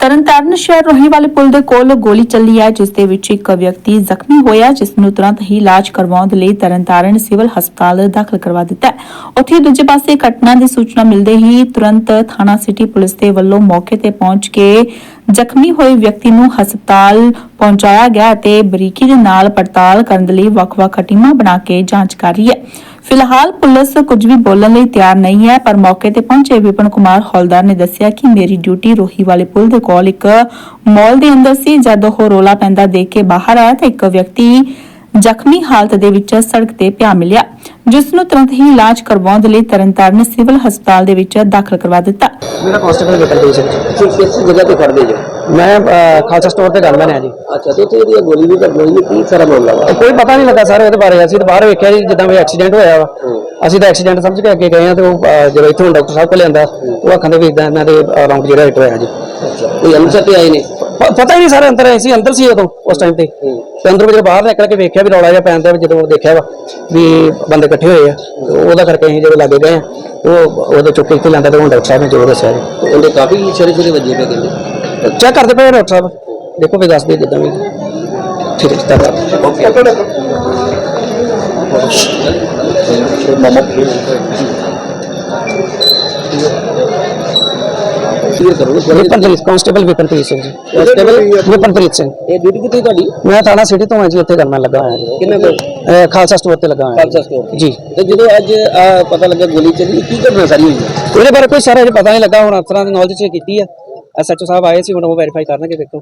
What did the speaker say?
ਤਰਨਤਾਰਨ ਸ਼ਹਿਰ ਰੋਹੀ ਵਾਲੇ ਪੁਲ ਦੇ ਕੋਲ ਗੋਲੀ ਚੱਲੀ ਹੈ, ਜਿਸ ਦੇ ਵਿੱਚ ਇੱਕ ਵਿਅਕਤੀ ਜ਼ਖਮੀ ਹੋਇਆ, ਜਿਸ ਨੂੰ ਤੁਰੰਤ ਹੀ ਇਲਾਜ ਕਰਵਾਉਣ ਦੇ ਲਈ ਤਰਨਤਾਰਨ ਸਿਵਲ ਹਸਪਤਾਲ ਦਾਖਲ ਕਰਵਾ ਦਿੱਤਾ ਹੈ। ਉੱਥੇ ਦੂਜੇ ਪਾਸੇ ਘਟਨਾ ਦੀ ਸੂਚਨਾ ਮਿਲਦੇ ਹੀ ਤੁਰੰਤ ਥਾਣਾ ਸਿਟੀ ਪੁਲਿਸ ਦੇ ਵੱਲੋਂ ਮੌਕੇ ਤੇ ਪਹੁੰਚ ਕੇ ਜ਼ਖਮੀ ਹੋਏ ਵਿਅਕਤੀ ਨੂੰ ਹਸਪਤਾਲ ਪਹੁੰਚਾਇਆ ਗਿਆ ਅਤੇ ਬਰੀਕੀ ਦੇ ਨਾਲ ਪੜਤਾਲ ਕਰਨ ਦੇ ਲਈ ਵੱਖ-ਵੱਖ ਟੀਮਾਂ ਬਣਾ ਕੇ ਜਾਂਚ ਕਰ ਰਹੀ ਹੈ। ਫਿਲਹਾਲ ਪੁਲਿਸ ਕੁਝ ਵੀ ਬੋਲਣ ਲਈ ਤਿਆਰ ਨਹੀਂ ਹੈ, ਪਰ ਮੌਕੇ ਤੇ ਪਹੁੰਚੇ ਵਿਪਨ ਕੁਮਾਰ ਹੌਲਦਾਰ ਨੇ ਦੱਸਿਆ ਕਿ ਮੇਰੀ ਡਿਊਟੀ ਰੋਹੀ ਵਾਲੇ ਪੁਲ ਦੇ ਕੋਲ ਇੱਕ ਮਾਲ ਦੇ ਅੰਦਰ ਸੀ, ਜਦ ਉਹ ਰੋਲਾ ਪੈਂਦਾ ਦੇਖ ਕੇ ਬਾਹਰ ਆਇਆ ਤਾਂ ਇੱਕ ਵਿਅਕਤੀ ਜ਼ਖਮੀ ਹਾਲਤ ਦੇ ਵਿੱਚ ਸੜਕ ਤੇ ਪਿਆ ਮਿਲਿਆ। ਜਿਸ ਨੂੰ ਤੁਰੰਤ ਹੀ ਇਲਾਜ ਕਰਵਾਉਣ ਦੇ ਲਈ ਤਰਨਤਾਰਨ ਸਿਵਲ ਹਸਪਤਾਲ ਦੇ ਵਿੱਚ ਦਾਖਲ ਕਰਵਾ ਦਿੱਤਾ। ਮੇਰਾ ਕਾਂਸਟੇਬਲ ਵਿਕਰਮ ਸਿੰਘ ਜੀ ਕਿਸ ਕਿਸ ਜਗ੍ਹਾ ਤੇ ਖੜਦੇ ਜੋ? ਮੈਂ ਅਹ, ਖਾਲਸਾ ਸਟੋਰ ਤੇ ਗਨਮੈਨ ਹਾਂ ਜੀ। ਅੱਛਾ ਤੇ ਉੱਥੇ ਇਹਦੀ ਗੋਲੀ ਵੀ ਤਾਂ ਗੋਲੀ ਕੀ ਸਾਰਾ ਮਾਮਲਾ ਵਾ? ਕੋਈ ਪਤਾ ਨਹੀਂ ਲੱਗਾ ਸਰ ਇਹਦੇ ਬਾਰੇ। ਅਸੀਂ ਤਾਂ ਬਾਹਰ ਵੇਖਿਆ ਜੀ ਜਿੱਦਾਂ ਵੀ ਐਕਸੀਡੈਂਟ ਹੋਇਆ ਵਾ। ਅਸੀਂ ਤਾਂ ਐਕਸੀਡੈਂਟ ਸਮਝ ਕੇ ਅੱਗੇ ਗਏ ਆ ਤੇ ਉਹ ਅਹ, ਜਦੋਂ ਇੱਥੋਂ ਡਾਕਟਰ ਸਾਹਿਬ ਕੋਲ ਲਿਆਂਦਾ ਉਹ ਅੱਖਾਂ ਦੇ ਵੇਖਦਾ ਇਹਨਾਂ ਦੇ ਰਾਉਂਡ ਜਿਹੜਾ ਹਿੱਟ ਹੋਇਆ ਜੀ। ਅੱਛਾ ਕੋਈ ਅੰਮ੍ਰਿਤਸਰ ਤੇ ਆਏ ਨੇ ਪ- ਪਤਾ ਹੀ ਨਹੀਂ ਸਰ ਅੰਦਰ ਆਏ ਸੀ ਅੰਦਰ ਸੀ ਉਦੋਂ ਉਸ ਟਾਈਮ ਤੇ। ਤੇ ਅੰਦਰੋਂ ਜਦੋਂ ਬਾਹਰ ਨਿਕਲ ਕੇ ਵੇਖਿਆ ਵੀ ਰੌਲਾ ਜਿਹਾ ਪੈਂਦਾ ਵੀ ਜਦੋਂ ਦੇਖਿਆ ਵਾ ਵੀ ਬੰਦੇ ਇਕੱਠੇ ਹੋਏ ਆ ਤੇ ਉਹਦਾ ਕਰਕੇ ਅਸੀਂ ਜਦੋਂ ਲੱਗੇ ਗਏ ਆ ਉਹ ਉਹਦੇ ਚੁੱਕ ਕੇ ਇੱਥੇ ਲਿਆਂਦਾ ਤੇ ਹੁਣ ਡਾਕਟਰ ਸਾਹਿਬ ਨੇ ਜੋ ਦੱਸਿਆ ਜੀ। ਤੇ ਉਹਦੇ ਕਾਫੀ ਛੋਟੇ ਛੋਟੇ ਵੱਜੇ ਪਏ ਕਹਿੰਦੇ। ਚੈੱਕ ਕਰਦੇ ਪਏ ਆ ਡਾਕਟਰ ਸਾਹਿਬ। ਦੇਖੋ ਵੀ ਦੱਸਦੇ ਜਿੱਦਾਂ ਵੀ। ਠੀਕ ਹੈ ਧੰਨਵਾਦ। ਕਲੀਅਰ ਕਰੋ ਵਿਪਨਪ੍ਰੀਤ ਕਾਂਸਟੇਬਲ ਵਿਪਨਪ੍ਰੀਤ ਸਿੰਘ ਜੀ। ਕਾਂਸਟੇਬਲ ਵਿਪਨਪ੍ਰੀਤ ਸਿੰਘ। ਇਹ ਡਿਊਟੀ ਕਿੱਥੇ ਤੁਹਾਡੀ? ਮੈਂ ਥਾਣਾ ਸਿਟੀ ਤੋਂ ਹਾਂ ਜੀ ਇੱਥੇ ਕਰਨਾ ਲੱਗਾ ਹੋਇਆ ਜੀ। ਕਿੰਨੇ ਕੋਲ ਅਹ ਖਾਲਸਾ ਸਟੋਰ ਤੇ ਲੱਗਾ ਹੋਇਆ ਖਾਲਸਾ ਸਟੋਰ ਜੀ। ਤੇ ਜਦੋਂ ਅੱਜ ਆਹ ਪਤਾ ਲੱਗਾ ਗੋਲੀ ਚੱਲੀ ਕੀ ਘਟਨਾ ਸਾਰੀ ਹੋਈ ਹੈ? ਉਹਦੇ ਬਾਰੇ ਕੋਈ ਸਾਰਾ ਪਤਾ ਨਹੀਂ ਲੱਗਾ ਹੁਣ ਅਫਸਰਾਂ ਦੀ ਨੌਲੇਜ ਚ ਕੀਤੀ ਆ। ਐਸਐਚਓ ਸਾਹਿਬ ਆਏ ਸੀ ਹੁਣ ਉਹ ਵੈਰੀਫਾਈ ਕਰਨਗੇ ਦੇਖੋ।